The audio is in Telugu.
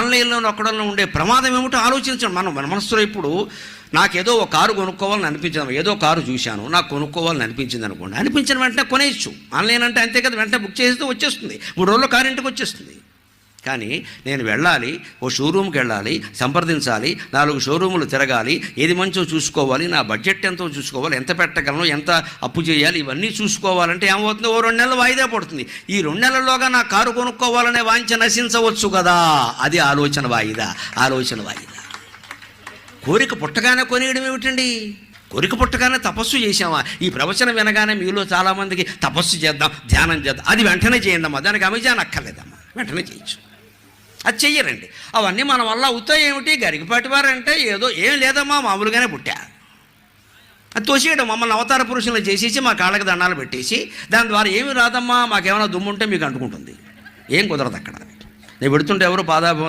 ఆన్లైన్లో నొక్కడంలో ఉండే ప్రమాదం ఏమిటో ఆలోచించండి. మనం మన మనసులో ఇప్పుడు నాకేదో ఒక కారు కొనుక్కోవాలని అనిపించింది. ఏదో కారు చూశాను. నాకు కొనుక్కోవాలని అనిపించింది అనుకోండి. అనిపించిన వెంటనే కొనేయచ్చు. ఆన్లైన్ అంటే అంతే కదా. వెంటనే బుక్ చేస్తే వచ్చేస్తుంది. మూడు రోజుల్లో కారు ఇంటికి వచ్చేస్తుంది. కానీ నేను వెళ్ళాలి ఓ షోరూమ్కి వెళ్ళాలి సంప్రదించాలి నాలుగు షోరూములు తిరగాలి ఏది మంచో చూసుకోవాలి నా బడ్జెట్ ఎంతో చూసుకోవాలి ఎంత పెట్టగలను ఎంత అప్పు చేయాలి ఇవన్నీ చూసుకోవాలంటే ఏమవుతుంది? ఓ రెండు నెలలు వాయిదా పడుతుంది. ఈ రెండు నెలల్లోగా నా కారు కొనుక్కోవాలనే వాంఛ నశించవచ్చు కదా? అది ఆలోచన వాయిదా ఆలోచన వాయిదా. కోరిక పుట్టగానే కొనియడం ఏమిటండి? కోరిక పుట్టగానే తపస్సు చేసామా ఈ ప్రవచనం వినగానే మీలో చాలామందికి తపస్సు చేద్దాం ధ్యానం చేద్దాం అది వెంటనే చేయండమ్మా దానికి అమెజాన్ అక్కర్లేదమ్మా వెంటనే చేయొచ్చు అది చెయ్యరండి. అవన్నీ మన వల్ల అవుతాయి ఏమిటి? గరికపాటి వారంటే ఏదో ఏం లేదమ్మా మామూలుగానే పుట్టా. అది తోసేయడం మమ్మల్ని అవతార పురుషులు చేసేసి మా కాళ్ళకి దండాలు పెట్టేసి దాని ద్వారా ఏమి రాదమ్మా మాకేమైనా దుమ్ముంటే మీకు అంటుకుంటుంది. ఏం కుదరదు అక్కడ. నేను పెడుతుంటే ఎవరు పాదాభం